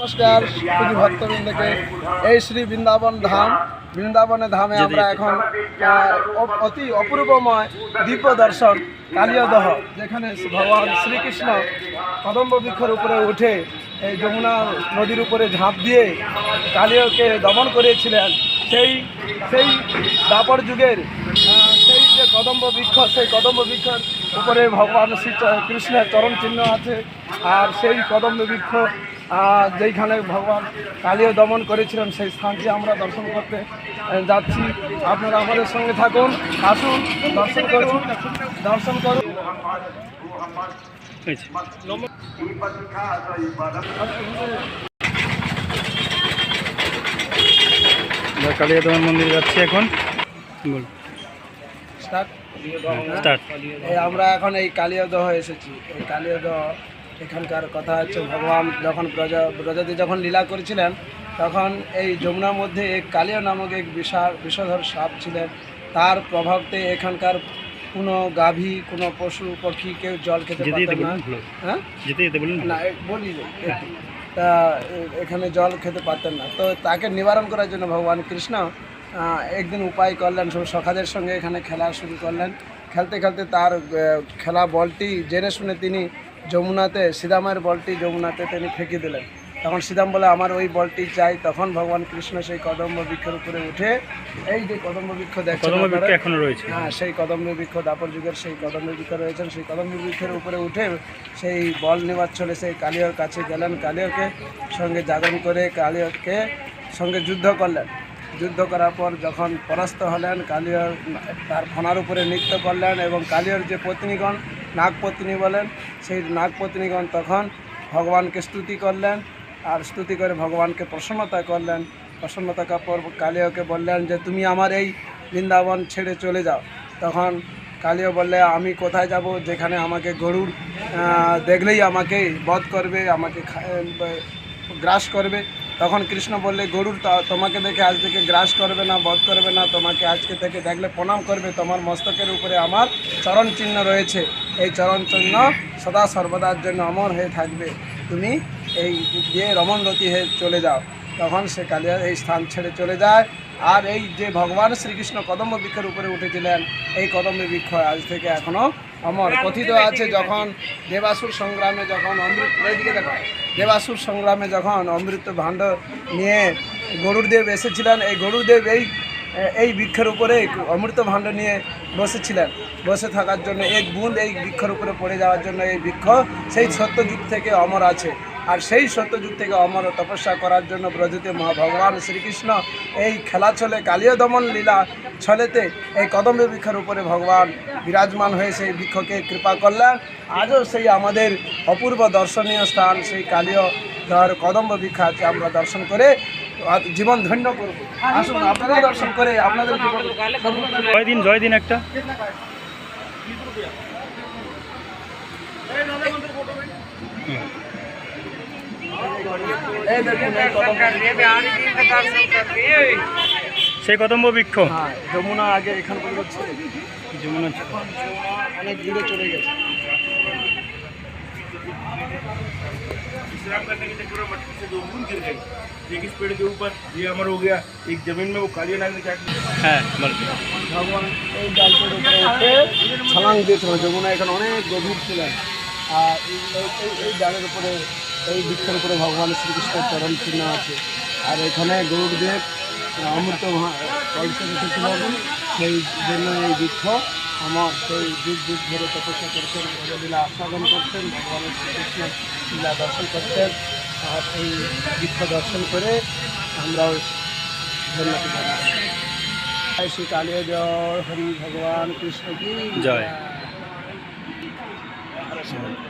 নমস্কার শুধু ভক্তবৃন্দকে। এই শ্রী বৃন্দাবন ধাম বৃন্দাবনে ধামে আমরা এখন অতি অপূর্বময় দিব্য দর্শন কালিয়দহ যেখানে ভগবান শ্রীকৃষ্ণ কদম্ব বৃক্ষের উপরে উঠে এই যমুনা নদীর উপরে ঝাঁপ দিয়ে কালিয়কে দমন করেছিলেন। সেই সেই দাপর যুগের সেই যে কদম্ব বৃক্ষ সেই কদম্ব বৃক্ষের উপরে ভগবান শ্রী কৃষ্ণের চরণ চিহ্ন আছে। আর সেই কদম্ব বৃক্ষ যেইখানে ভগবান কালীয় দমন করেছিলেন সেই স্থানটি আমরা দর্শন করতে যাচ্ছি। আপনারা আমাদের সঙ্গে থাকুন আসুন দর্শন করুন দর্শন করুন। কালিয়া দমন মন্দিরে যাচ্ছি এখন। স্টার্ট। আমরা এখন এই কালিয়াদহ এসেছি। এই কালিয়াদহ এখানকার কথা হচ্ছে ভগবান যখন প্রজা প্রজাতি যখন লীলা করেছিলেন তখন এই যমুনার মধ্যে এক কালিয়া নামক এক বিশাল বিষধর সাপ ছিলেন। তার প্রভাবতে এখানকার কোনো গাভী কোনো পশু পাখি কেউ জল খেতে পারতেন না। হ্যাঁ? না। বলি তা এখানে জল খেতে পারতেন না। তো তাকে নিবারণ করার জন্য ভগবান কৃষ্ণ একদিন উপায় করলেন সব সখাদের সঙ্গে এখানে খেলা শুরু করলেন। খেলতে খেলতে তার খেলা বলটি জেনে শুনে তিনি যমুনাতে সিদামের বলটি যমুনাতে তিনি ফেঁকে দিলেন। তখন সিদাম বলে আমার ওই বলটি চাই। তখন ভগবান কৃষ্ণ সেই কদম্ব বৃক্ষের উপরে উঠে এই যে কদম্ব বৃক্ষ দেখছেন এখনও রয়েছে। হ্যাঁ সেই কদম্ব বৃক্ষ দাপর যুগের সেই কদম্ব বৃক্ষ রয়েছেন। সেই কদম্ব বৃক্ষের উপরে উঠে সেই বল নেওয়ার চলে সেই কালিয়র কাছে গেলেন। কালিয়কে সঙ্গে জাগরণ করে কালিয়কে সঙ্গে যুদ্ধ করলেন। যুদ্ধ করার পর যখন পরাস্ত হলেন কালিয়র তার ফোনার উপরে নৃত্য করলেন এবং কালিয়র যে পত্নীগণ নাগপত্নী বলেন, সেই নাগপত্নীগণ তখন ভগবানকে স্তুতি করলেন আর স্তুতি করে ভগবানকে প্রসন্নতা করলেন। প্রসন্নতা পর কালিয়কে বললেন যে, তুমি আমার এই বৃন্দাবন ছেড়ে চলে যাও। তখন কালিও বললে, আমি কোথায় যাব? যেখানে আমাকে গরুর দেখলেই আমাকে বধ করবে, আমাকে গ্রাস করবে। তখন কৃষ্ণ বললে, গরুর তোমাকে দেখে আজ থেকে গ্রাস করবে না, বধ করবে না, তোমাকে আজকে থেকে দেখলে প্রণাম করবে। তোমার মস্তকের উপরে আমার চরণ চিহ্ন রয়েছে। এই চরণ চিহ্ন সদা সর্বদার জন্য অমর হয়ে থাকবে। তুমি এই দিয়ে রমণরতি হয়ে চলে যাও। তখন সে কালিয়া এই স্থান ছেড়ে চলে যায়। আর এই যে ভগবান শ্রীকৃষ্ণ কদম্ব বৃক্ষের উপরে উঠেছিলেন এই কদম্ব বৃক্ষ আজ থেকে এখনও অমর। কথিত আছে যখন দেবাসুর সংগ্রামে যখন অমৃত এদিকে দেখো দেবাসুর সংগ্রামে যখন অমৃত ভাণ্ড নিয়ে গরুরদেব এসেছিলেন এই গরুরদেব এই এই বৃক্ষের উপরে অমৃত ভাণ্ড নিয়ে বসেছিলেন। বসে থাকার জন্য এক বুঁদ এই বৃক্ষের উপরে পড়ে যাওয়ার জন্য এই বৃক্ষ সেই সত্যযুগ থেকে অমর আছে। আর সেই সত্যযুগ থেকে অমর তপস্যা করার জন্য ব্রজতে মহা ভগবান শ্রীকৃষ্ণ এই খেলা ছলে কালীয় দমন লীলা ছলেতে এই কদম্ব বৃক্ষের উপরে ভগবান বিরাজমান হয়ে সেই বৃক্ষকে কৃপা করলেন। আজও সেই আমাদের অপূর্ব দর্শনীয় স্থান, সেই কালীয় ধর কদম্ব বৃক্ষ আছে, আমরা দর্শন করে জীবন ধন্য করব। আসুন আপনারা দর্শন করে আপনাদের জয় দিন জয় দিন একটা। সেই কদম্ব বৃক্ষ। হ্যাঁ যমুনা আগে এখান পর্যন্ত যমুনা অনেক দূরে চলে গেছে। विश्राम करने के चक्कर में मटकी से दो बूंद गिर गई एक इस पेड़ के ऊपर ये अमर हो गया एक जमीन में वो कालिया नाग ने क्या किया হ্যাঁ বল ভগবান এই ডালটির উপরে উঠে ছলাং দিয়েছিল যমুনা এখানে অনেক গভীর ছিলেন আর এই এই- এই- এই ডালের উপরে এই বৃক্ষের উপরে ভগবান শ্রীকৃষ্ণের চরণ চিহ্ন আছে আর এখানে গরুদেব অমৃত ভা- কলসে রেখেছিলেন সেই জন্য এই বৃক্ষ আমার সেই যুগ যুগ ধরে তপস্যা করতেন লীলা আস্বাদন করতেন ভগবানের শ্রীকৃষ্ণ লীলা দর্শন করতেন আর এই বৃক্ষ দর্শন করে আমরাও ধন্যবাদ জানাই শ্রী কালিয়া জয়, হরি ভগবান, কৃষ্ণ কি জয়। জয়।